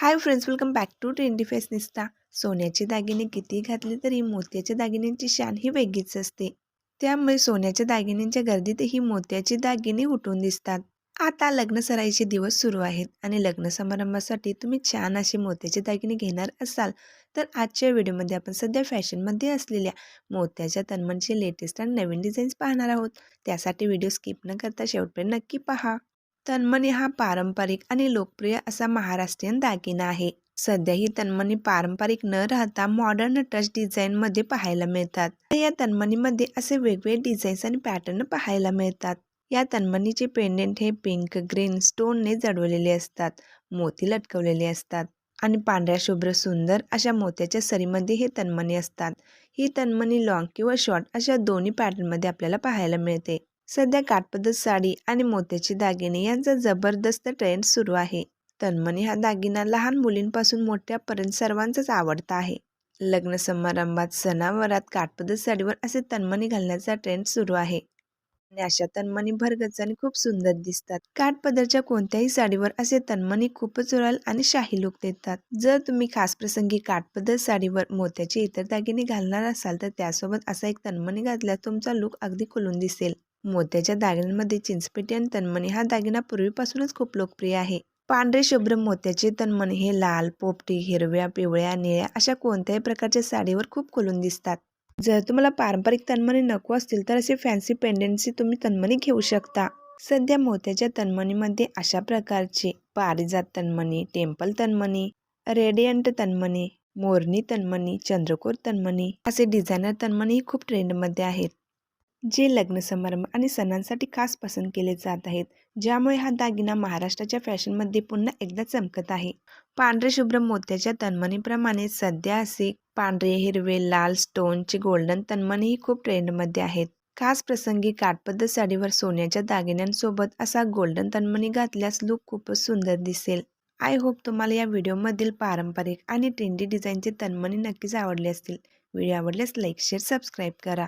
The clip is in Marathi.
Hi friends welcome back to trendy fashionista सोन्याचे दागिने किती घातले तरी मोत्याच्या दागिन्यांची शान ही वेगळीच असते. त्यामुळे सोन्याच्या दागिन्यांच्या गर्दीतही मोत्याचे दागिने उठून दिसतात. आता लग्न सराईचे दिवस सुरू आहेत आणि लग्न समारंभासाठी तुम्ही छान असे मोत्याचे दागिने घेणार असाल तर आजच्या व्हिडिओमध्ये आपण सध्या फॅशनमध्ये असलेल्या मोत्याच्या तन्मनचे लेटेस्ट आणि नवीन डिझाईन्स पाहणार आहोत. त्यासाठी व्हिडिओ स्किप न करता शेवटपर्यंत नक्की पहा. तन्मणी हा पारंपरिक आणि लोकप्रिय असा महाराष्ट्रीयन दागिना आहे. सध्या ही तन्मणी पारंपरिक न राहता मॉडर्न टच डिझाईनमध्ये पाहायला मिळतात. या तन्मणीमध्ये असे वेगवेगळे डिझाईन्स आणि पॅटर्न पाहायला मिळतात. या तन्मणीचे पेंडेंट हे पिंक ग्रीन स्टोनने जडवलेले असतात मोती लटकवलेले असतात आणि पांढऱ्या शुभ्र सुंदर अशा मोत्याच्या सरीमध्ये हे तन्मणी असतात. ही तन्मणी लॉंग किंवा शॉर्ट अशा दोन्ही पॅटर्नमध्ये आपल्याला पाहायला मिळते. सध्या काठपदर साडी आणि मोत्याचे दागिने यांचा जबरदस्त ट्रेंड सुरू आहे. तन्मनी हा दागिना लहान मुलींपासून मोठ्यापर्यंत सर्वांचाच आवडता आहे. लग्न समारंभात सणावरात काठपदर साडीवर असे तन्मनी घालण्याचा ट्रेंड सुरू आहे. आणि अशा तन्मणी भरगच आणि खूप सुंदर दिसतात. काठपदरच्या कोणत्याही साडीवर असे तन्मणी खूपच रॉयल आणि शाही लुक देतात. जर तुम्ही खास प्रसंगी काठपदर साडीवर मोत्याचे इतर दागिने घालणार असाल तर त्यासोबत असा एक तन्मणी घातल्यास तुमचा लुक अगदी खुलून दिसेल. मोत्याच्या दागिन्यांमध्ये चिंचपेटी आणि तन्मणी हा दागिना पूर्वीपासूनच खूप लोकप्रिय आहे. पांढरे शुभ्र मोत्याचे तन्मणी हे लाल पोपटी हिरव्या पिवळ्या निळ्या अशा कोणत्याही प्रकारच्या साडीवर खूप खुलून दिसतात. जर तुम्हाला पारंपरिक तन्मणी नको असतील तर असे फॅन्सी पेंडेंटची तुम्ही तन्मणी घेऊ शकता. सध्या मोत्याच्या तन्मणीमध्ये अशा प्रकारचे पारिजात तन्मणी टेम्पल तन्मणी रेडियंट तन्मणी मोरनी तन्मणी चंद्रकोर तन्मणी असे डिझायनर तन्मणी खूप ट्रेंडमध्ये आहेत. जे लग्न समारंभ आणि सणांसाठी खास पसंत केले जात आहेत ज्यामुळे हा दागिना महाराष्ट्राच्या फॅशनमध्ये पुन्हा एकदा चमकत आहे. पांढरे शुभ्र मोत्याच्या तन्मणीप्रमाणे सध्या असे पांढरे हिरवे लाल स्टोनचे गोल्डन तन्मणीही खूप ट्रेंडमध्ये आहेत. खास प्रसंगी काटपद्ध साडीवर सोन्याच्या दागिन्यांसोबत असा गोल्डन तन्मणी घातल्यास लुक खूपच सुंदर दिसेल. आय होप तुम्हाला या व्हिडिओमधील पारंपरिक आणि ट्रेंडी डिझाईनचे तन्मणी नक्कीच आवडले असतील. व्हिडिओ आवडल्यास लाईक शेअर सबस्क्राईब करा.